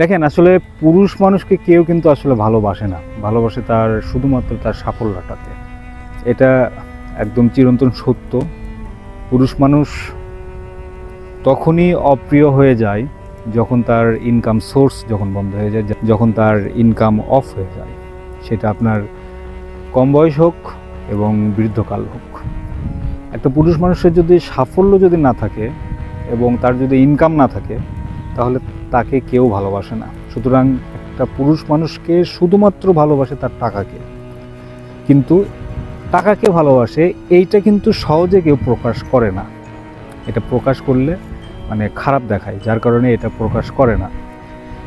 দেখেন, আসলে পুরুষ মানুষকে কেউ কিন্তু আসলে ভালোবাসে না। ভালোবাসে তার শুধুমাত্র তার সাফল্যটাতে এটা একদম চিরন্তন সত্য। পুরুষ মানুষ তখনই অপ্রিয় হয়ে যায় যখন তার ইনকাম সোর্স যখন বন্ধ হয়ে যায়, যখন তার ইনকাম অফ হয়ে যায়। সেটা আপনার কম বয়স হোক এবং বৃদ্ধকাল হোক। একটা পুরুষ মানুষের যদি সাফল্য যদি না থাকে এবং তার যদি ইনকাম না থাকে, তাহলে তাকে কেউ ভালোবাসে না। সুতরাং একটা পুরুষ মানুষকে শুধুমাত্র ভালোবাসে তার টাকাকে। কিন্তু টাকাকে ভালোবাসে, এইটা কিন্তু সহজে কেউ প্রকাশ করে না। এটা প্রকাশ করলে মানে খারাপ দেখায়, যার কারণে এটা প্রকাশ করে না।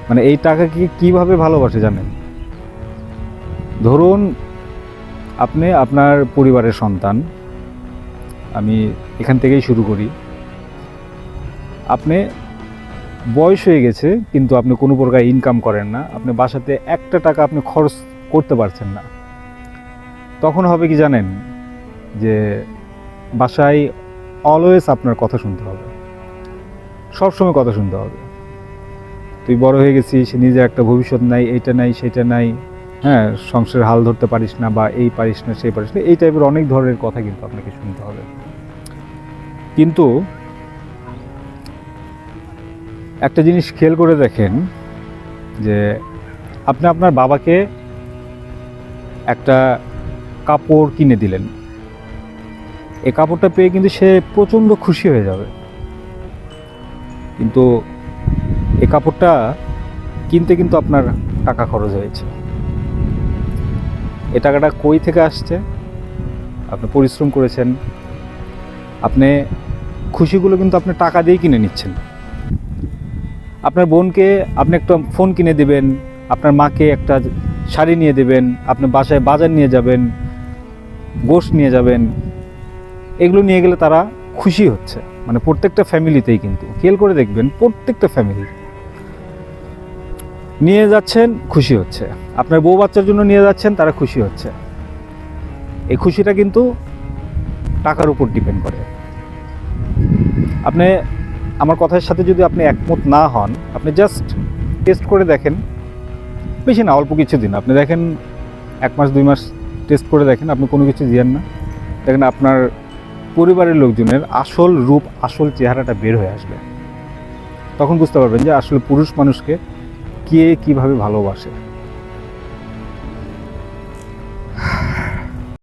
মানে এই টাকাকে কীভাবে ভালোবাসে জানেন? ধরুন, আপনি আপনার পরিবারের সন্তান। আমি এখান থেকেই শুরু করি। আপনি বয়স হয়ে গেছে, কিন্তু আপনি কোনো প্রকার ইনকাম করেন না। আপনি বাসাতে একটা টাকা আপনি খরচ করতে পারছেন না। তখন হবে কি জানেন? যে বাসায় অলওয়েজ আপনার কথা শুনতে হবে। সবসময় কথা শুনতে হবে। তুই বড় হয়ে গেছিস নিজের একটা ভবিষ্যৎ নাই, এইটা নাই সেটা নাই হ্যাঁ সংসারের হাল ধরতে পারিস না বা এই পারিস না, সেই পারিস না, এই টাইপের অনেক ধরনের কথা কিন্তু আপনাকে শুনতে হবে। কিন্তু একটা জিনিস খেয়াল করে দেখেন যে আপনি আপনার বাবাকে একটা কাপড় কিনে দিলেন। এই কাপড়টা পেয়ে কিন্তু সে প্রচণ্ড খুশি হয়ে যাবে। কিন্তু এই কাপড়টা কিনতে কিন্তু আপনার টাকা খরচ হয়েছে। এ টাকাটা কই থেকে আসছে? আপনি পরিশ্রম করেছেন। আপনি খুশিগুলো কিন্তু আপনি টাকা দিয়ে কিনে নিচ্ছেন। আপনার বোনকে আপনি একটা ফোন কিনে দেবেন, আপনার মাকে একটা শাড়ি নিয়ে দেবেন আপনার বাসায় বাজার নিয়ে যাবেন, গোশ নিয়ে যাবেন, এগুলো নিয়ে গেলে তারা খুশি হচ্ছে। মানে প্রত্যেকটা ফ্যামিলিতেই কিন্তু। খেয়াল করে দেখবেন, প্রত্যেকটা ফ্যামিলি। নিয়ে যাচ্ছেন, খুশি হচ্ছে। আপনার বউ বাচ্চার জন্য নিয়ে যাচ্ছেন, তারা খুশি হচ্ছে। এই খুশিটা কিন্তু টাকার উপর ডিপেন্ড করে। আপনি আমার কথার সাথে যদি আপনি একমত না হন, আপনি জাস্ট টেস্ট করে দেখেন। বেশি না, অল্প কিছু দিন। আপনি দেখেন, এক মাস, দুই মাস টেস্ট করে দেখেন, আপনি কোনো কিছু দিয়েন না। দেখেন, আপনার পরিবারের লোকজনের আসল রূপ, আসল চেহারাটা বের হয়ে আসবে। তখন বুঝতে পারবেন যে আসলে পুরুষ মানুষকে কে কীভাবে ভালোবাসে।